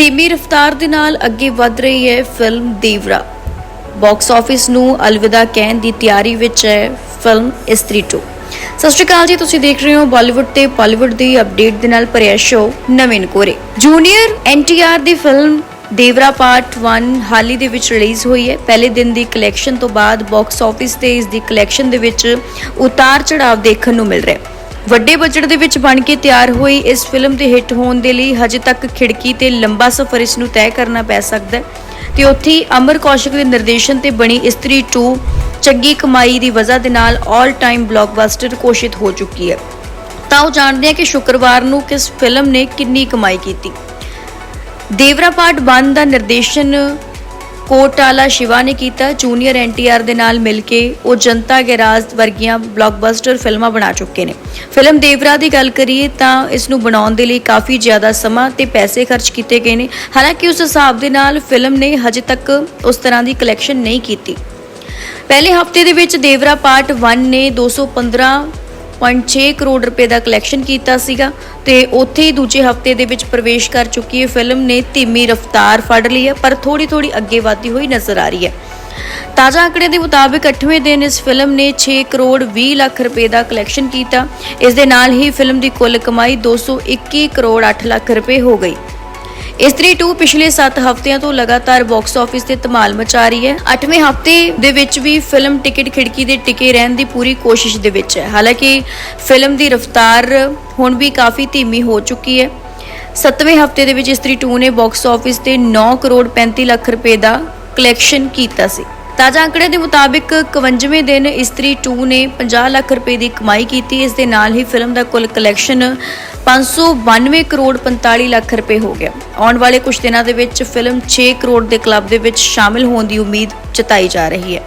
ਧੀਮੀ ਰਫ਼ਤਾਰ ਦੇ ਨਾਲ ਅੱਗੇ ਵਧ ਰਹੀ ਹੈ ਫਿਲਮ ਦੇਵਰਾ। ਬਾਕਸ ਆਫਿਸ ਨੂੰ ਅਲਵਿਦਾ ਕਹਿਣ ਦੀ ਤਿਆਰੀ ਵਿੱਚ ਹੈ ਫਿਲਮ ਇਸਤਰੀ 2 ਸਤਿ ਸ਼੍ਰੀ ਅਕਾਲ ਜੀ, ਤੁਸੀਂ ਦੇਖ ਰਹੇ ਹੋ ਬਾਲੀਵੁੱਡ ਤੇ ਬਾਲੀਵੁੱਡ ਦੀ ਅਪਡੇਟ ਦੇ ਨਾਲ ਭਰਿਆ ਸ਼ੋਅ ਨਵੀਨ ਕੋਰੇ ਜੂਨੀਅਰ ਐਨਟੀਆਰ ਦੀ ਫਿਲਮ ਦੇਵਰਾ ਪਾਰਟ 1 ਹਾਲੀ ਦੇ ਵਿੱਚ ਰਿਲੀਜ਼ ਹੋਈ ਹੈ। ਪਹਿਲੇ ਦਿਨ ਦੀ ਕਲੈਕਸ਼ਨ ਤੋਂ ਬਾਅਦ ਬਾਕਸ ਆਫਿਸ ਤੇ ਇਸ ਦੀ ਕਲੈਕਸ਼ਨ ਦੇ ਵਿੱਚ ਉਤਾਰ ਚੜਾਵ ਦੇਖਣ ਨੂੰ ਮਿਲ ਰਿਹਾ ਹੈ। ਵੱਡੇ ਬਜਟ ਦੇ ਵਿੱਚ ਬਣ ਕੇ ਤਿਆਰ ਹੋਈ ਇਸ ਫਿਲਮ ਦੇ ਹਿੱਟ ਹੋਣ ਦੇ ਲਈ ਹਜੇ ਤੱਕ ਖਿੜਕੀ ਤੇ ਲੰਬਾ ਸਫ਼ਰ ਇਸ ਨੂੰ ਤੈਅ ਕਰਨਾ ਪੈ ਸਕਦਾ ਹੈ। ਤੇ ਉੱਥੇ ਅਮਰ ਕੌਸ਼ਿਕ ਦੇ ਨਿਰਦੇਸ਼ਨ ਤੇ ਬਣੀ ਇਸਤਰੀ 2 ਚੰਗੀ ਕਮਾਈ ਦੀ ਵਜ੍ਹਾ ਦੇ ਨਾਲ 올 ਟਾਈਮ ਬਲੌਕਬਸਟਰ ਘੋਸ਼ਿਤ ਹੋ ਚੁੱਕੀ ਹੈ। ਤਾਂ ਉਹ ਜਾਣਦੇ ਆ ਕਿ ਸ਼ੁੱਕਰਵਾਰ ਨੂੰ ਕਿਸ ਫਿਲਮ ਨੇ ਕਿੰਨੀ ਕਮਾਈ ਕੀਤੀ। ਦੇਵਰਾ ਪਾਰਟ 1 ਦਾ ਨਿਰਦੇਸ਼ਨ ਕੋਟਾਲਾ ਸ਼ਿਵਾ ਨੇ ਕੀਤਾ, ਜੂਨੀਅਰ ਐਨਟੀਆਰ ਦੇ ਨਾਲ ਮਿਲ ਕੇ ਉਹ ਜਨਤਾ ਗੈਰਾਜ ਵਰਗੀਆਂ ਬਲੌਕਬਸਟਰ ਫਿਲਮਾਂ ਬਣਾ ਚੁੱਕੇ ਨੇ। ਫਿਲਮ ਦੇਵਰਾ ਦੀ ਗੱਲ ਕਰੀਏ ਤਾਂ ਇਸ ਨੂੰ ਬਣਾਉਣ ਦੇ ਲਈ ਕਾਫੀ ਜ਼ਿਆਦਾ ਸਮਾਂ ਤੇ ਪੈਸੇ ਖਰਚ ਕੀਤੇ ਗਏ ਨੇ। ਹਾਲਾਂਕਿ ਉਸ ਹਿਸਾਬ ਦੇ ਨਾਲ ਫਿਲਮ ਨੇ ਹਜੇ ਤੱਕ ਉਸ ਤਰ੍ਹਾਂ ਦੀ ਕਲੈਕਸ਼ਨ ਨਹੀਂ ਕੀਤੀ। ਪਹਿਲੇ ਹਫ਼ਤੇ ਦੇ ਵਿੱਚ ਦੇਵਰਾ ਪਾਰਟ 1 ਨੇ 215.6 ਕਰੋੜ ਰੁਪਏ ਦਾ ਕਲੈਕਸ਼ਨ ਕੀਤਾ ਸੀਗਾ ਤੇ ਉੱਥੇ ਹੀ ਦੂਜੇ ਹਫ਼ਤੇ ਦੇ ਵਿੱਚ ਪ੍ਰਵੇਸ਼ ਕਰ ਚੁੱਕੀ ਹੈ ਫਿਲਮ ਨੇ ਧੀਮੀ ਰਫ਼ਤਾਰ ਫੜ ਲਈ ਹੈ, ਪਰ ਥੋੜੀ ਥੋੜੀ ਅੱਗੇ ਵਧਦੀ ਹੋਈ ਨਜ਼ਰ ਆ ਰਹੀ ਹੈ। ਤਾਜ਼ਾ ਅੰਕੜੇ ਦੇ ਮੁਤਾਬਿਕ 8ਵੇਂ ਦਿਨ ਇਸ ਫਿਲਮ ਨੇ 6 ਕਰੋੜ 20 ਲੱਖ ਰੁਪਏ ਦਾ ਕਲੈਕਸ਼ਨ ਕੀਤਾ। ਇਸ ਦੇ ਨਾਲ ਹੀ ਫਿਲਮ ਦੀ ਕੁੱਲ ਕਮਾਈ 221 ਕਰੋੜ 8 ਲੱਖ ਰੁਪਏ ਹੋ ਗਈ। ਇਸਤਰੀ 2 ਪਿਛਲੇ 7 ਹਫ਼ਤਿਆਂ ਤੋਂ ਲਗਾਤਾਰ ਬਾਕਸ ਆਫਿਸ ਤੇ ਧਮਾਲ ਮਚਾ ਰਹੀ ਹੈ। 8ਵੇਂ ਹਫ਼ਤੇ ਦੇ ਵਿੱਚ ਵੀ ਫਿਲਮ ਟਿਕਟ ਖਿੜਕੀ ਦੇ ਟਿਕੇ ਰਹਿਣ ਦੀ ਪੂਰੀ ਕੋਸ਼ਿਸ਼ ਦੇ ਵਿੱਚ ਹੈ। ਹਾਲਾਂਕਿ ਫਿਲਮ ਦੀ ਰਫ਼ਤਾਰ ਹੁਣ ਵੀ ਕਾਫੀ ਧੀਮੀ ਹੋ ਚੁੱਕੀ ਹੈ। 7ਵੇਂ ਹਫ਼ਤੇ ਦੇ ਵਿੱਚ ਇਸਤਰੀ 2 ਨੇ ਬਾਕਸ ਆਫਿਸ ਤੇ 9 ਕਰੋੜ 35 ਲੱਖ ਰੁਪਏ ਦਾ ਕਲੈਕਸ਼ਨ ਕੀਤਾ ਸੀ। ਤਾਜ਼ਾ ਅੰਕੜੇ ਦੇ ਮੁਤਾਬਿਕ 51ਵੇਂ ਦਿਨ ਇਸਤਰੀ 2 ਨੇ 50 ਲੱਖ ਰੁਪਏ ਦੀ ਕਮਾਈ ਕੀਤੀ। ਇਸ ਦੇ ਨਾਲ ਹੀ ਫਿਲਮ ਦਾ ਕੁੱਲ ਕਲੈਕਸ਼ਨ 592 ਕਰੋੜ 45 ਲੱਖ ਰੁਪਏ ਹੋ ਗਿਆ। ਆਉਣ ਵਾਲੇ ਕੁਝ ਦਿਨਾਂ ਦੇ ਵਿੱਚ ਫਿਲਮ 6 ਕਰੋੜ ਦੇ ਕਲੱਬ ਦੇ ਵਿੱਚ ਸ਼ਾਮਿਲ ਹੋਣ ਦੀ ਉਮੀਦ ਜਤਾਈ ਜਾ ਰਹੀ ਹੈ।